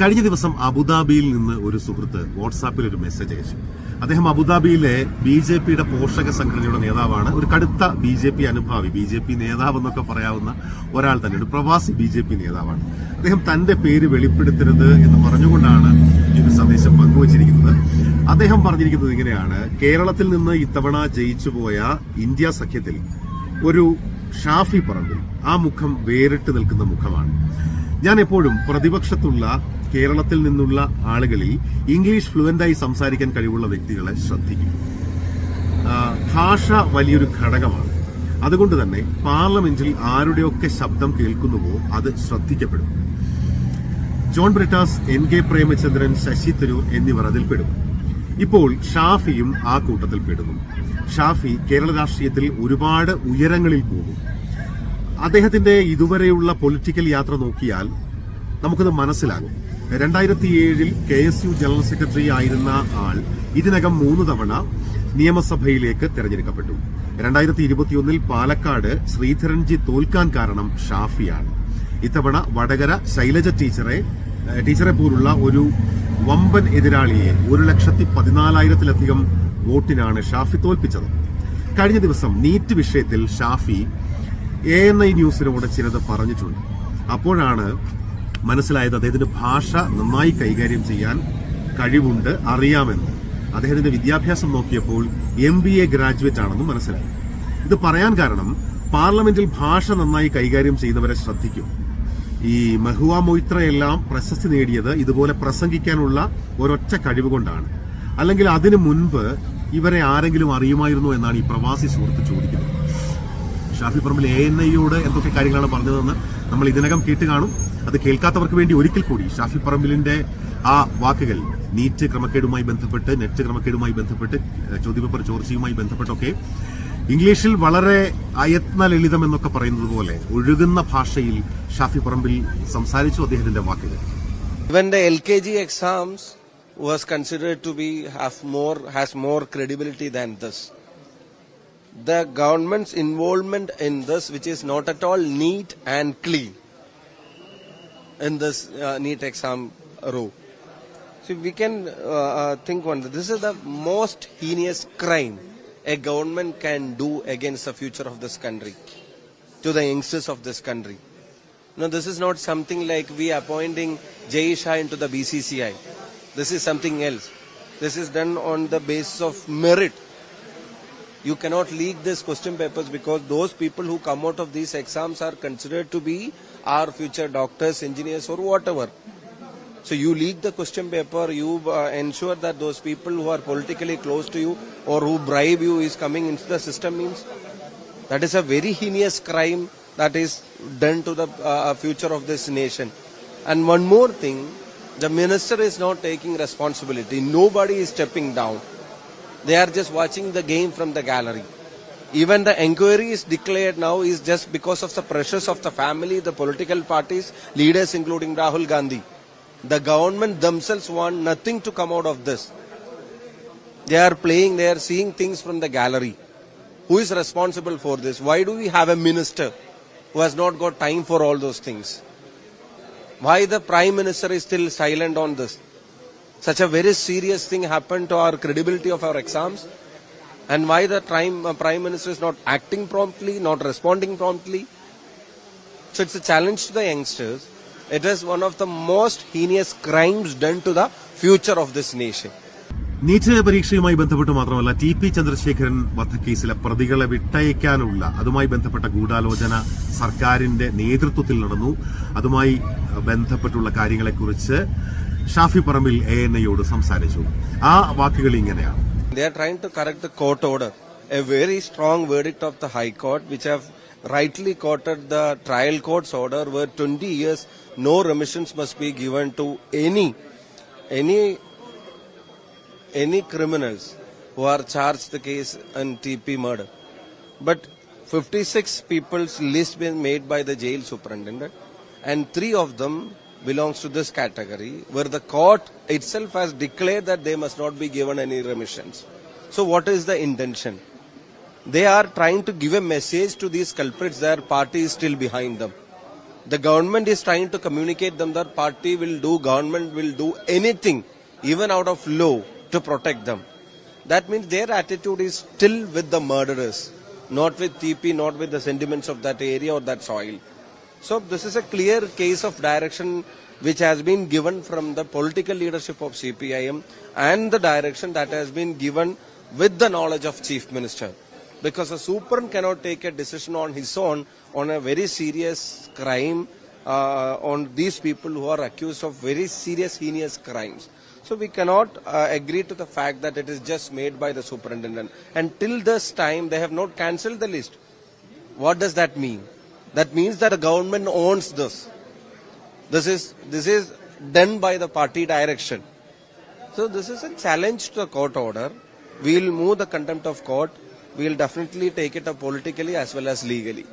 കഴിഞ്ഞ ദിവസം അബുദാബിയിൽ നിന്ന് ഒരു സുഹൃത്ത് വാട്സാപ്പിൽ ഒരു മെസ്സേജ് അയച്ചു. അദ്ദേഹം അബുദാബിയിലെ ബി ജെ പിയുടെ പോഷക സംഘടനയുടെ നേതാവാണ്. ഒരു കടുത്ത ബി ജെ പി അനുഭാവി ബി ജെ പി നേതാവ് എന്നൊക്കെ പറയാവുന്ന ഒരാൾ തന്നെ ഒരു പ്രവാസി ബി ജെ പി നേതാവാണ്. അദ്ദേഹം തന്റെ പേര് വെളിപ്പെടുത്തരുത് എന്ന് പറഞ്ഞുകൊണ്ടാണ് ഈ ഒരു സന്ദേശം പങ്കുവച്ചിരിക്കുന്നത്. അദ്ദേഹം പറഞ്ഞിരിക്കുന്നത് ഇങ്ങനെയാണ് കേരളത്തിൽ നിന്ന് ഇത്തവണ ജയിച്ചുപോയ ഇന്ത്യ സഖ്യത്തിൽ ഒരു ഷാഫി പറമ്പിൽ ആ മുഖം വേറിട്ട് നിൽക്കുന്ന മുഖമാണ്. ഞാൻ എപ്പോഴും പ്രതിപക്ഷത്തുള്ള കേരളത്തിൽ നിന്നുള്ള ആളുകളിൽ ഇംഗ്ലീഷ് ഫ്ലുവന്റായി സംസാരിക്കാൻ കഴിവുള്ള വ്യക്തികളെ ശ്രദ്ധിക്കും. ഭാഷ വലിയൊരു ഘടകമാണ്. അതുകൊണ്ട് തന്നെ പാർലമെന്റിൽ ആരുടെയൊക്കെ ശബ്ദം കേൾക്കുന്നുവോ അത് ശ്രദ്ധിക്കപ്പെടും. John Brittas N K Premachandran Shashi Tharoor എന്നിവർ അതിൽപ്പെടും. പെടും ഇപ്പോൾ ഷാഫിയും ആ കൂട്ടത്തിൽ പെടുന്നു ഷാഫി കേരള രാഷ്ട്രീയത്തിൽ ഒരുപാട് ഉയരങ്ങളിൽ പോകും. അദ്ദേഹത്തിന്റെ ഇതുവരെയുള്ള പൊളിറ്റിക്കൽ യാത്ര നോക്കിയാൽ നമുക്കത് മനസ്സിലാകും. രണ്ടായിരത്തി ഏഴിൽ K S U general secretary ആയിരുന്ന ആൾ ഇതിനകം മൂന്ന് തവണ നിയമസഭയിലേക്ക് തെരഞ്ഞെടുക്കപ്പെട്ടു. രണ്ടായിരത്തി ഇരുപത്തിയൊന്നിൽ പാലക്കാട് ശ്രീധരൻജി തോൽക്കാൻ കാരണം ഷാഫിയാണ്. ഇത്തവണ വടകര ശൈലജ ടീച്ചറെ ടീച്ചറെ പോലുള്ള ഒരു വമ്പൻ എതിരാളിയെ ഒരു ലക്ഷത്തി പതിനാലായിരത്തിലധികം വോട്ടിനാണ് ഷാഫി തോൽപ്പിച്ചത്. കഴിഞ്ഞ ദിവസം നീറ്റ് വിഷയത്തിൽ ഷാഫി എ എൻ ഐ ന്യൂസിനോട് ചിലത് പറഞ്ഞിട്ടുണ്ട്. അപ്പോഴാണ് മനസ്സിലായത് അദ്ദേഹത്തിന്റെ ഭാഷ നന്നായി കൈകാര്യം ചെയ്യാൻ കഴിവുണ്ട് അറിയാമെന്ന്. അദ്ദേഹത്തിന്റെ വിദ്യാഭ്യാസം നോക്കിയപ്പോൾ എം ബി എ ഗ്രാജുവേറ്റ് ആണെന്നും മനസ്സിലായി. ഇത് പറയാൻ കാരണം പാർലമെന്റിൽ ഭാഷ നന്നായി കൈകാര്യം ചെയ്യുന്നവരെ ശ്രദ്ധിക്കും. ഈ മഹുവ മൊയ്ത്രയെല്ലാം പ്രശസ്തി നേടിയത് ഇതുപോലെ പ്രസംഗിക്കാനുള്ള ഒരൊറ്റ കഴിവ് കൊണ്ടാണ്. അല്ലെങ്കിൽ അതിനു മുൻപ് ഇവരെ ആരെങ്കിലും അറിയുമായിരുന്നു എന്നാണ് ഈ പ്രവാസി സുഹൃത്ത് ചോദിക്കുന്നത്. ഷാഫി പറമ്പിൽ എ എൻ ഐയോട് എന്തൊക്കെ കാര്യങ്ങളാണ് പറഞ്ഞതെന്ന് നമ്മൾ ഇതിനകം കേട്ട് കാണും. അത് കേൾക്കാത്തവർക്ക് വേണ്ടി ഒരിക്കൽ കൂടി ഷാഫി പറമ്പിലിന്റെ ആ വാക്കുകൾ നീറ്റ് ക്രമക്കേടുമായി ബന്ധപ്പെട്ട് നെറ്റ് ക്രമക്കേടുമായി ബന്ധപ്പെട്ട് ചോദ്യപേപ്പർ ചോർച്ചയുമായി ബന്ധപ്പെട്ടൊക്കെ ഇംഗ്ലീഷിൽ വളരെ അയത്ന ലളിതം എന്നൊക്കെ പറയുന്നത് പോലെ ഒഴുകുന്ന ഭാഷയിൽ ഷാഫി പറമ്പിൽ സംസാരിച്ചു അദ്ദേഹത്തിന്റെ വാക്കുകൾ. ഇവന്റെ L K G exams was considered to be have more has more credibility than this. The government's involvement in this, which is not at all neat and clean, in this uh, neat exam row. So we can uh, uh, think one. This is the most heinous crime a government can do against the future of this country, to the youngsters of this country. No, this is not something like we appointing Jay Shah into the BCCI. This is something else. This is done on the basis of merit. You cannot leak these question papers because those people who come out of these exams are considered to be our future doctors, engineers, or whatever. So you leak the question paper, you uh, ensure that those people who are politically close to you or who bribe you is coming into the system means that is a very heinous crime that is done to the uh, future of this nation. And one more thing, the minister is not taking responsibility. Nobody is stepping down. They are just watching the game from the gallery. Even the inquiry is declared now is just because of the pressures of the family, the political parties, leaders including Rahul Gandhi. The government themselves want nothing to come out of this. They are playing, they are seeing things from the gallery. Who is responsible for this? Why do we have a minister who has not got time for all those things? Why the prime minister is still silent on this? Such a very serious thing happened to our credibility of our exams. And why the prime, uh, prime minister is not acting promptly, not responding promptly? So it's a challenge to the youngsters. It is one of the most heinous crimes done to the future of this nation. NEET പരീക്ഷയുമായി ബന്ധപ്പെട്ട് മാത്രമല്ല T P Chandrasekharan വധക്കേസിലെ പ്രതികളെ വിട്ടയക്കാനുള്ള അതുമായി ബന്ധപ്പെട്ട ഗൂഢാലോചന സർക്കാരിന്റെ നേതൃത്വത്തിൽ നടന്നു അതുമായി ബന്ധപ്പെട്ടുള്ള കാര്യങ്ങളെക്കുറിച്ച് ഷാഫി പറമ്പിൽ എ എൻ ഐയോട് സംസാരിച്ചു ആ വാക്കുകൾ ഇങ്ങനെയാണ് They are trying to correct the court order. A very strong verdict of the High Court, which have rightly quoted the trial court's order, where 20 years no remissions must be given to any, any, any criminals who are charged the case in TP murder. But 56 people's list been made by the jail superintendent, and three of them belongs to this category, where the court itself has declared that they must not be given any remissions. So, what is the intention? They are trying to give a message to these culprits. Their party is still behind them. The government is trying to communicate them that party will do, government will do anything, even out of law, to protect them. That means their attitude is still with the murderers, not with TP, not with the sentiments of that area or that soil. So this is a clear case of direction which has been given from the political leadership of CPIM and the direction that has been given with the knowledge of Chief Minister. Because a super cannot take a decision on his own on a very serious crime uh, on these people who are accused of very serious heinous crimes. So we cannot uh, agree to the fact that it is just made by the superintendent. And till this time, they have not cancelled the list. What does that mean? That means that the government owns this. This is this is done by the party direction. So this is a challenge to the court order. We will move the contempt of court. We will definitely take it up politically as well as legally.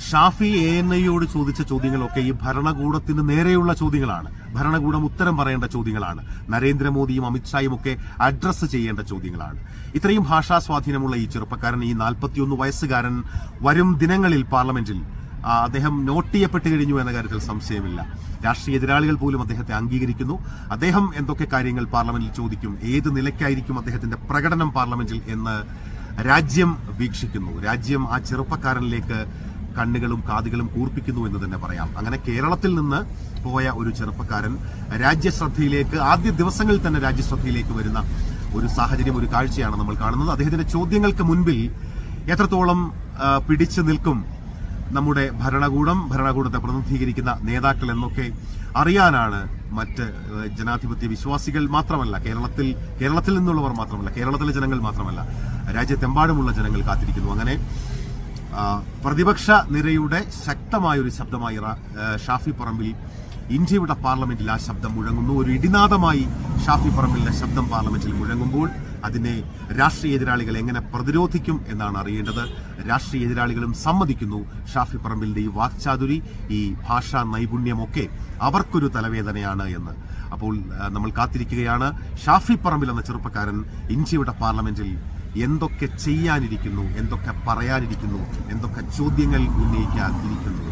Shafi A N ഐയോട് ചോദിച്ച ചോദ്യങ്ങളൊക്കെ ഈ ഭരണകൂടത്തിന് നേരെയുള്ള ചോദ്യങ്ങളാണ്. ഭരണകൂടം ഉത്തരം പറയേണ്ട ചോദ്യങ്ങളാണ്. നരേന്ദ്രമോദിയും അമിത്ഷായും ഒക്കെ അഡ്രസ്സ് ചെയ്യേണ്ട ചോദ്യങ്ങളാണ്. ഇത്രയും ഭാഷാ സ്വാധീനമുള്ള ഈ ചെറുപ്പക്കാരൻ ഈ നാൽപ്പത്തിയൊന്ന് വയസ്സുകാരൻ വരും ദിനങ്ങളിൽ പാർലമെന്റിൽ അദ്ദേഹം നോട്ട് ചെയ്യപ്പെട്ട് കഴിഞ്ഞു എന്ന കാര്യത്തിൽ സംശയമില്ല. രാഷ്ട്രീയ എതിരാളികൾ പോലും അദ്ദേഹത്തെ അംഗീകരിക്കുന്നു. അദ്ദേഹം എന്തൊക്കെ കാര്യങ്ങൾ പാർലമെന്റിൽ ചോദിക്കും ഏത് നിലയ്ക്കായിരിക്കും അദ്ദേഹത്തിന്റെ പ്രകടനം പാർലമെന്റിൽ എന്ന് രാജ്യം വീക്ഷിക്കുന്നു. രാജ്യം ആ ചെറുപ്പക്കാരനിലേക്ക് കണ്ണുകളും കാതുകളും കൂർപ്പിക്കുന്നു എന്ന് തന്നെ പറയാം. അങ്ങനെ കേരളത്തിൽ നിന്ന് പോയ ഒരു ചെറുപ്പക്കാരൻ രാജ്യശ്രദ്ധയിലേക്ക് ആദ്യ ദിവസങ്ങളിൽ തന്നെ രാജ്യശ്രദ്ധയിലേക്ക് വരുന്ന ഒരു സാഹചര്യം ഒരു കാഴ്ചയാണ് നമ്മൾ കാണുന്നത്. അദ്ദേഹത്തിന്റെ ചോദ്യങ്ങൾക്ക് മുൻപിൽ എത്രത്തോളം പിടിച്ചു നിൽക്കും നമ്മുടെ ഭരണകൂടം ഭരണകൂടത്തെ പ്രതിനിധീകരിക്കുന്ന നേതാക്കൾ എന്നൊക്കെ അറിയാനാണ് മറ്റ് ജനാധിപത്യ വിശ്വാസികൾ മാത്രമല്ല കേരളത്തിൽ കേരളത്തിൽ നിന്നുള്ളവർ മാത്രമല്ല കേരളത്തിലെ ജനങ്ങൾ മാത്രമല്ല രാജ്യത്തെമ്പാടുമുള്ള ജനങ്ങൾ കാത്തിരിക്കുന്നു. അങ്ങനെ പ്രതിപക്ഷ നിരയുടെ ശക്തമായ ഒരു ശബ്ദമായി ഷാഫി പറമ്പിൽ ഇന്ത്യയുടെ പാർലമെന്റിൽ ആ ശബ്ദം മുഴങ്ങുന്നു. ഒരു ഇടിനാദമായി ഷാഫി പറമ്പിലിന്റെ ശബ്ദം പാർലമെന്റിൽ മുഴങ്ങുമ്പോൾ അതിനെ രാഷ്ട്രീയ എതിരാളികൾ എങ്ങനെ പ്രതിരോധിക്കും എന്നാണ് അറിയേണ്ടത്. രാഷ്ട്രീയ എതിരാളികളും സമ്മതിക്കുന്നു ഷാഫി പറമ്പിലിന്റെ ഈ വാക്ചാതുരി ഈ ഭാഷാ നൈപുണ്യമൊക്കെ അവർക്കൊരു തലവേദനയാണ് എന്ന്. അപ്പോൾ നമ്മൾ കാത്തിരിക്കുകയാണ്. ഷാഫി പറമ്പിൽ എന്ന ചെറുപ്പക്കാരൻ ഇന്ത്യയുടെ പാർലമെന്റിൽ എന്തൊക്കെ ചെയ്യാനിരിക്കുന്നു എന്തൊക്കെ പറയാനിരിക്കുന്നു എന്തൊക്കെ ചോദ്യങ്ങൾ ഉന്നയിക്കാൻ ഇരിക്കുന്നു